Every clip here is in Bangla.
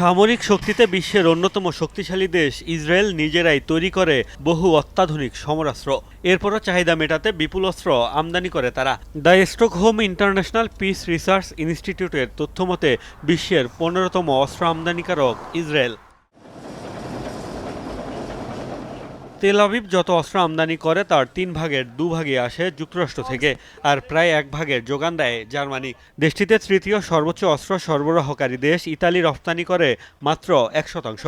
সামরিক শক্তিতে বিশ্বের অন্যতম শক্তিশালী দেশ ইসরায়েল নিজেরাই তৈরি করে বহু অত্যাধুনিক সমরাস্ত্র। এরপরও চাহিদা মেটাতে বিপুল অস্ত্র আমদানি করে তারা। The Stockholm International Peace Research ইনস্টিটিউটের তথ্যমতে, বিশ্বের পনেরোতম অস্ত্র আমদানিকারক ইসরায়েল। তেল আবিব যত অস্ত্র আমদানি করে, তার তিন ভাগের দু ভাগে আসে যুক্তরাষ্ট্র থেকে, আর প্রায় এক ভাগের যোগান দেয় জার্মানি। দেশটিতে তৃতীয় সর্বোচ্চ অস্ত্র সরবরাহকারী দেশ ইতালি রপ্তানি করে মাত্র এক শতাংশ।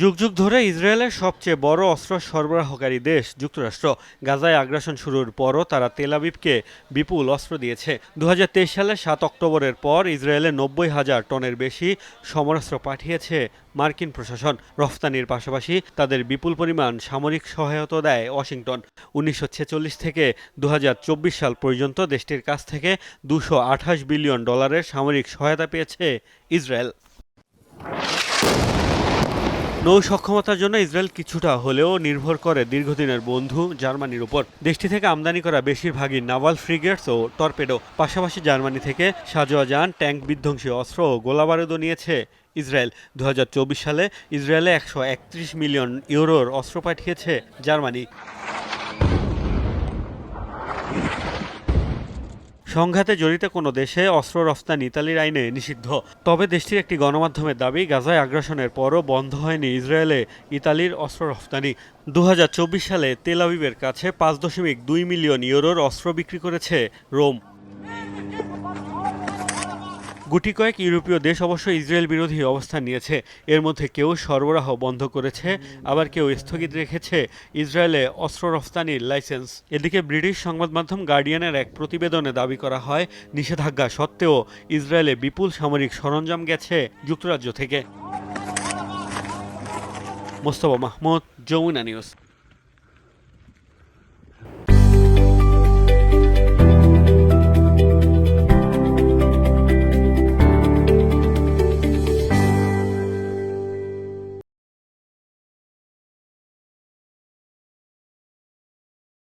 যুগ যুগ ধরে ইসরায়েলের সবচেয়ে বড় অস্ত্র সরবরাহকারী দেশ যুক্তরাষ্ট্র। গাজায় আগ্রাসন শুরুর পরও তারা তেলাবিবকে বিপুল অস্ত্র দিয়েছে। দু হাজার তেইশ সালের সাত অক্টোবরের পর ইসরায়েলে নব্বই হাজার টনের বেশি সমরাস্ত্র পাঠিয়েছে মার্কিন প্রশাসন। রফতানির পাশাপাশি তাদের বিপুল পরিমাণ সামরিক সহায়তা দেয় ওয়াশিংটন। উনিশশো ছেচল্লিশ থেকে দু হাজার চব্বিশ সাল পর্যন্ত দেশটির কাছ থেকে দুশো বিলিয়ন ডলারের সামরিক সহায়তা পেয়েছে ইসরায়েল। নৌ সক্ষমতার জন্য ইসরায়েল কিছুটা হলেও নির্ভর করে দীর্ঘদিনের বন্ধু জার্মানির উপর। দেশটি থেকে আমদানি করা বেশিরভাগই নাভাল ফ্রিগেটস ও টর্পেডো। পাশাপাশি জার্মানি থেকে সাজোয়া যান, ট্যাঙ্ক বিধ্বংসী অস্ত্র ও গোলাবারুদও নিয়েছে ইসরায়েল। দু হাজার চব্বিশ সালে ইসরায়েলে একশো একত্রিশ মিলিয়ন ইউরোর অস্ত্র পাঠিয়েছে জার্মানি। সংঘাতে জড়িত কোনো দেশে অস্ত্র রফতানি ইতালির আইনে নিষিদ্ধ। তবে দেশটির একটি গণমাধ্যমের দাবি, গাজায় আগ্রাসনের পরও বন্ধ হয়নি ইসরায়েলে ইতালির অস্ত্র রফতানি। দু হাজার চব্বিশ সালে তেল আবিবের কাছে পাঁচ দশমিক দুই মিলিয়ন ইউরোর অস্ত্র বিক্রি করেছে রোম। গুটি কয়েক ইউরোপীয় দেশ অবশ্য ইসরায়েল বিরোধী অবস্থান নিয়েছে। এর মধ্যে কেউ সরবরাহ বন্ধ করেছে, আবার কেউ স্থগিত রেখেছে ইসরায়েলে অস্ত্র রফতানির লাইসেন্স। এদিকে ব্রিটিশ সংবাদ মাধ্যম গার্ডিয়ানের এক প্রতিবেদনে দাবি করা হয়, নিষেধাজ্ঞা সত্ত্বেও ইসরায়েলে বিপুল সামরিক সরঞ্জাম গেছে যুক্তরাজ্য থেকে। মোস্তফা মাহমুদ, যমুনা নিউজ।